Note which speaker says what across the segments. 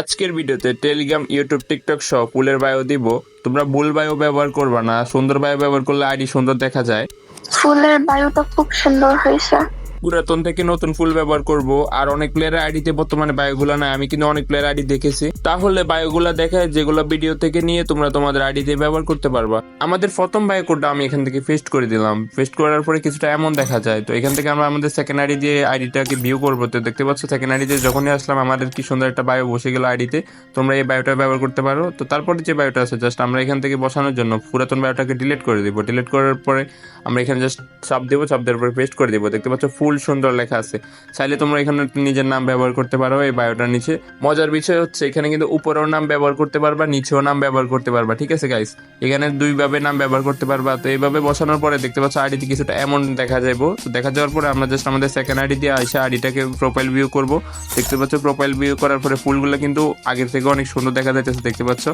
Speaker 1: আজকের ভিডিওতে Telegram YouTube TikTok সহ পুলের বায়ো দিব। তোমরা ভুল বায়ো ব্যবহার করবা না। সুন্দর বায়ো ব্যবহার করলে আইডি সুন্দর দেখা যায়।
Speaker 2: ফুলের বায়ুটা খুব সুন্দর হয়েছে।
Speaker 1: পুরাতন থেকে নতুন ফুল ব্যবহার করব। আর অনেক প্লেয়ারের আইডিতে বর্তমানে বায়োগুলো নাই। আমি কিন্তু অনেক প্লেয়ার আইডি দেখেছি। তাহলে বায়োগুলো দেখায় যেগুলো ভিডিও থেকে নিয়ে তোমরা তোমাদের আইডি দিয়ে ব্যবহার করতে পারবা। আমাদের প্রথম বায়ো কোডটা আমি এখান থেকে পেস্ট করে দিলাম। পেস্ট করার পরে কিছুটা এমন দেখা যায়। তো এখান থেকে আমরা আমাদের সেকেন্ড আইডি দিয়ে আইডিটাকে ভিউ করব। তো দেখতে পাচ্ছ সেকেন্ড আইডি দিয়ে যখনই আসলাম, আমাদের কি সুন্দর একটা বায়ো বসে গেল আইডিতে তোমরা এই বায়োটা ব্যবহার করতে পারো। তো তারপরে যে বায়োটা আছে জাস্ট আমরা এখান থেকে বসানোর জন্য পুরাতন বায়োটাকে ডিলিট করে দিব। ডিলিট করার পরে আমরা এখানে জাস্ট চাপ দেবো। চাপ দেওয়ার পরে পেস্ট করে দিব। দেখতে পাচ্ছ ফুল সুন্দর লেখা আছে। চাইলে তোমরা এখানে নিজের নাম ব্যবহার করতে পারো, এই বায়োটার নিচে। মজার বিষয় হচ্ছে, এখানে কিন্তু উপরেও নাম ব্যবহার করতে পারবা, নিচেও নাম ব্যবহার করতে পারবা, ঠিক আছে গাইস এখানে দুইভাবে নাম ব্যবহার করতে পারবা, তো এইভাবে বসানোর পরে দেখতে পাচ্ছ আইডিতে কিছুটা এমন দেখা যাব তো দেখা যাওয়ার পরে আমরা জাস্ট আমাদের সেকেন্ড আইডি দিয়ে আইসা আইডিটাকে প্রোফাইল ভিউ করব। দেখতে পাচ্ছ প্রোফাইল ভিউ করার পরে ফুলগুলো কিন্তু আগের থেকে অনেক সুন্দর দেখা যাইতেছে, দেখতে পাচ্ছ?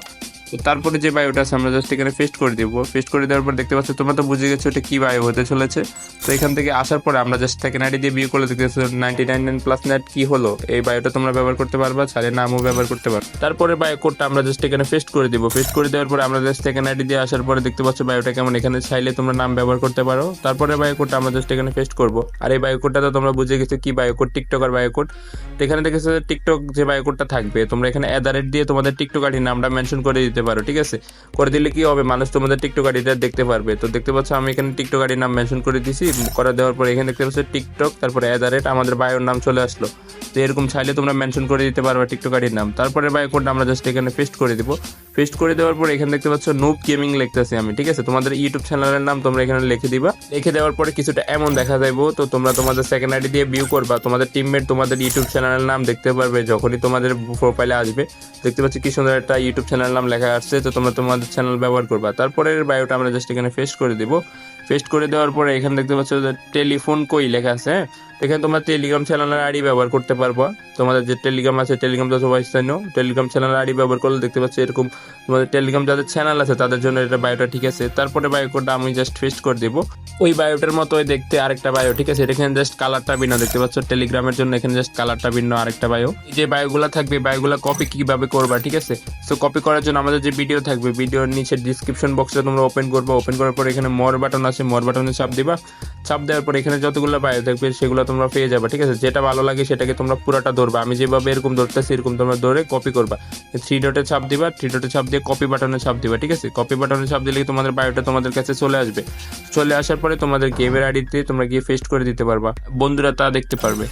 Speaker 1: তো তারপরে যে বায়োটা আছে, আমরা জাস্ট এখানে পেস্ট করে দিব। পেস্ট করে দেওয়ার পর দেখতে পাচ্ছ, তোমরা তো বুঝে গেছো এটা কি বায়ো হতে চলেছে। তো এখান থেকে আসার পরে আমরা জাস্ট সেকেন্ড আইডি দিয়ে বিয়ে করলে দেখতে পাচ্ছ ninety nine nine plus net কি হলো? এই বায়োটা তোমরা ব্যবহার করতে পারবা, চাইলে নামও ব্যবহার করতে পারো। তারপরে বায়ো কোডটা আমরা জাস্ট এখানে পেস্ট করে দিব। পেস্ট করে দেওয়ার পরে আমরা জাস্ট সেকেন্ড আইডি দিয়ে আসার পরে দেখতে পাচ্ছ বায়োটা কেমন। এখানে চাইলে তোমরা নাম ব্যবহার করতে পারো। তারপরে বায়ো কোডটা আমরা জাস্ট এখানে পেস্ট করব। আর এই বায়ো কোডটা তো তোমরা বুঝে গেছো কি বায়ো কোড টিকটক আর বায়ো কোড। তো এখানে দেখেছ টিকটক যে বায়ো কোডটা থাকবে, তোমরা এখানে অ্যাদারেট দিয়ে তোমাদের টিকটক আইডি নামটা মেনশন করে দিতে পারো, ঠিক আছে? করে দিলে কি হবে? মানুষ তোমাদের টিকটক আইডিটা দেখতে পারবে। তো দেখতে পাচ্ছ, আমি এখানে টিকটক আইডির নাম মেনশন করে দিছি। করে দেওয়ার পর এখানে দেখতে পাচ্ছ টিকটক তারপরে অ্যাদারেট আমাদের বায়োর নাম চলে আসলো। তো এরকম চাইলে তোমরা মেনশন করে দিতে পারবে টিকটক আইডির নাম। তারপরে বায়ো কোডটা আমরা জাস্ট এখানে পেস্ট করে দিব। পেস্ট করে দেওয়ার পরে এখানে দেখতে পাচ্ছ নুব গেমিং লিখতেছি আমি, ঠিক আছে? তোমাদের ইউটিউব চ্যানেলের নাম তোমরা এখানে লিখে দিবা। লিখে দেওয়ার পরে কিছুটা এমন দেখা যাইবো, তো তোমরা তোমাদের সেকেন্ড আইডি দিয়ে ভিউ করবা। তোমাদের টিমমেট তোমাদের ইউটিউব চ্যানেলের নাম দেখতে পারবে যখনই তোমাদের প্রোফাইলে আসবে। দেখতে পাচ্ছি কি সুন্দর একটা ইউটিউব চ্যানেল নাম লেখা আসছে, তো তোমরা তোমাদের চ্যানেল ব্যবহার করবা। তারপরের বায়োটা আমরা জাস্ট এখানে পেস্ট করে দিব। পেস্ট করে দেওয়ার পরে এখানে দেখতে পাচ্ছ টেলিফোন কই লেখা আছে হ্যাঁ? এখানে তোমরা টেলিগ্রাম চ্যানেলের আইডি ব্যবহার করতে পারবা। তোমাদের যে টেলিগ্রাম আছে টেলিগ্রাম তো সবাই জানো। টেলিগ্রাম চ্যানেলের আইডি ব্যবহার করলে দেখতে পাচ্ছ এরকম তোমাদের টেলিগ্রাম যাদের চ্যানেল আছে, তাদের জন্য এটা বায়োটা ঠিক আছে। তারপরে বায়ো কোডটা আমি জাস্ট পেস্ট করে দিব। ওই বায়োটার মতোই দেখতে আরেকটা বায়ো ঠিক আছে? এখানে জাস্ট কালারটা ভিন্ন, দেখতে পাচ্ছ? টেলিগ্রামের জন্য এখানে জাস্ট কালারটা ভিন্ন আরেকটা বায়ো যে বায়োগুলো থাকবে বায়োগুলো কপি কীভাবে করবা, ঠিক আছে? সো কপি করার জন্য আমাদের যে ভিডিও থাকবে ভিডিওর নিচে ডিসক্রিপশন বক্সে তোমরা ওপেন করবে। ওপেন করার পর এখানে মর বাটন আছে মর বাটনে চাপ দিবা। চাপ দেওয়ার পর এখানে যতগুলো বায়ো থাকবে, সেগুলো তোমরা পেয়ে যাবে, ঠিক আছে? যেটা ভালো লাগে সেটাকে তোমরা পুরাটা ধরবে। আমি যেভাবে এরকম ধরতেছি, এরকম তোমরা ধরে কপি করবা। থ্রি ডটে ছাপ দিবা থ্রি ডটে ছাপ দিয়ে কপি বাটনে ছাপ দিবা, ঠিক আছে? কপি বাটনে ছাপ দিলে তোমাদের বায়োটা তোমাদের কাছে চলে আসবে? চলে আসার পরে তোমাদের গেমের আইডিতে তোমরা গিয়ে ফেস্ট করে দিতে পারবা। বন্ধুরা তা দেখতে পারবে।